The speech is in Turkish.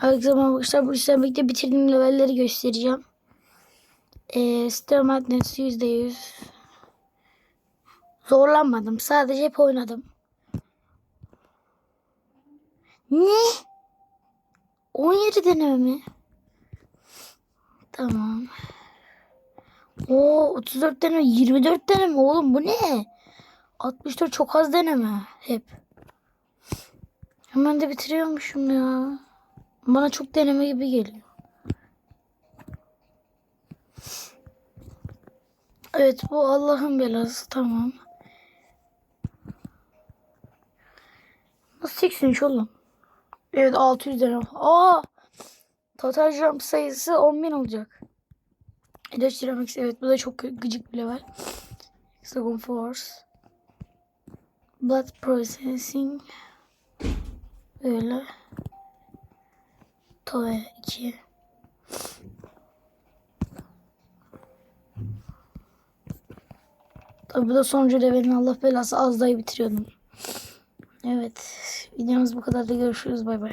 Herkese merhaba arkadaşlar. Bu işlerle birlikte bitirdiğim levelleri göstereceğim. Ee, Star Magnets %100. Zorlanmadım. Sadece hep oynadım. Ne? 17 deneme mi? Tamam. Oo 34 deneme 24 deneme oğlum bu ne? 64 çok az deneme hep. Hemen de bitiriyormuşum ya. Bana çok deneme gibi geliyor. Evet bu Allah'ın belası tamam. Nasıl 83 oğlum? Evet 600 deneme. Aa! Total jump sayısı 10.000 olacak. Edaş Dynamics evet bu da çok gıcık bir level. Hexagon Force. Blood Processing. Böyle. Toy 2. Tabi bu da sonuncu levelin Allah belası az daha bitiriyordum. Evet. Videomuz bu kadar da görüşürüz. Bay bay.